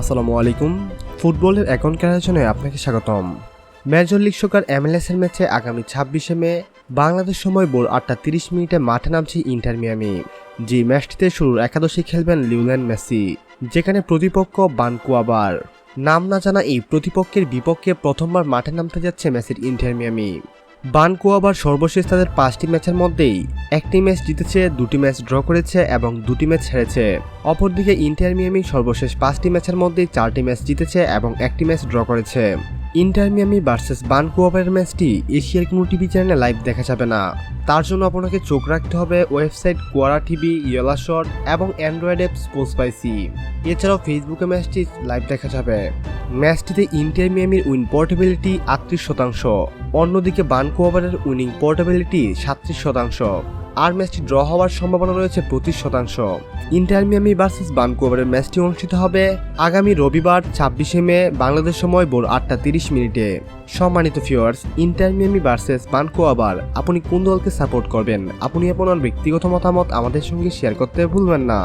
আসসালামু আলাইকুম। ফুটবলের এখনকার আয়োজনে আপনাকে স্বাগতম। মেজর লিগ সকার এমএলএস এর ম্যাচে আগামী ছাব্বিশে মে, বাংলাদেশ সময় ভোর আটটা তিরিশ মিনিটে মাঠে নামছে ইন্টার মিয়ামি। যে ম্যাচটিতে শুরুর একাদশে খেলবেন লিওনেল মেসি, যেখানে প্রতিপক্ষ বানকুয়াবার। নাম না জানা এই প্রতিপক্ষের বিপক্ষে প্রথমবার মাঠে নামতে যাচ্ছে মেসির ইন্টার মিয়ামি। বানকুয়াবার সর্বশেষ তাদের পাঁচটি ম্যাচের মধ্যেই একটি ম্যাচ জিতেছে, দুটি ম্যাচ ড্র করেছে এবং দুটি ম্যাচ হেরেছে। অপরদিকে ইন্টার মিয়ামি সর্বশেষ পাঁচটি ম্যাচের মধ্যেই চারটি ম্যাচ জিতেছে এবং একটি ম্যাচ ড্র করেছে। ইন্টার মিয়ামি ভার্সেস বানকুয়াবার ম্যাচটি এশিয়ার কোনো টিভি চ্যানেলে লাইভ দেখা যাবে না। তার জন্য আপনাকে চোখ রাখতে হবে ওয়েবসাইট কোয়ারা টিভি ইয়েলা ইয়েলাশট এবং অ্যান্ড্রয়েড অ্যাপ স্পোর্টস পাইসি এছাড়াও ফেসবুকে ম্যাচটি লাইভ দেখা যাবে। ম্যাচটিতে ইন্টার মিয়ামির উইন পোর্টেবিলিটি আটত্রিশ শতাংশ। অন্যদিকে বানকুয়াবারের উইনিং পোর্টেবিলিটি সাতত্রিশ শতাংশ। আর ম্যাচটি ড্র হওয়ার সম্ভাবনা রয়েছে পঁচিশ শতাংশ। ইন্টার মিয়ামি ভার্সেস বানকুয়াবারের ম্যাচটি অনুষ্ঠিত হবে আগামী রবিবার, ছাব্বিশে মে, বাংলাদেশ সময় ভোর আটটা তিরিশ মিনিটে। সম্মানিত viewers Inter Miami versus Vancouver আপনি কোন দলকে সাপোর্ট করবেন? আপনি আপনার ব্যক্তিগত মতামত আমাদের সঙ্গে শেয়ার করতে ভুলবেন না।